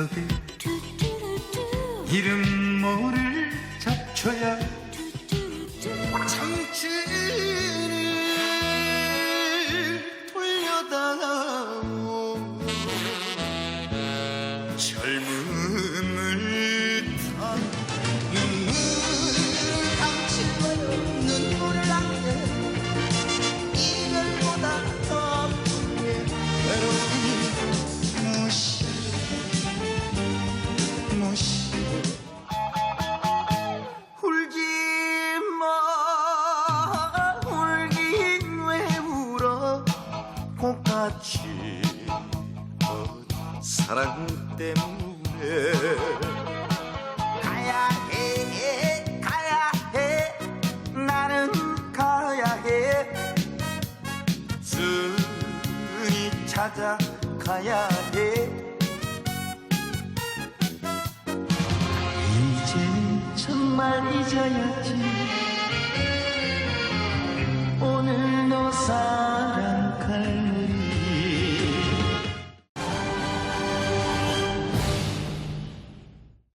속에 이름 모를 잡초야 참치를 돌려다오 젊은 같이 어, 사랑 때문에. 가야 해 가야 해. 나는 가야 해. 순이 찾아 가야 해. 이제 정말 잊어야지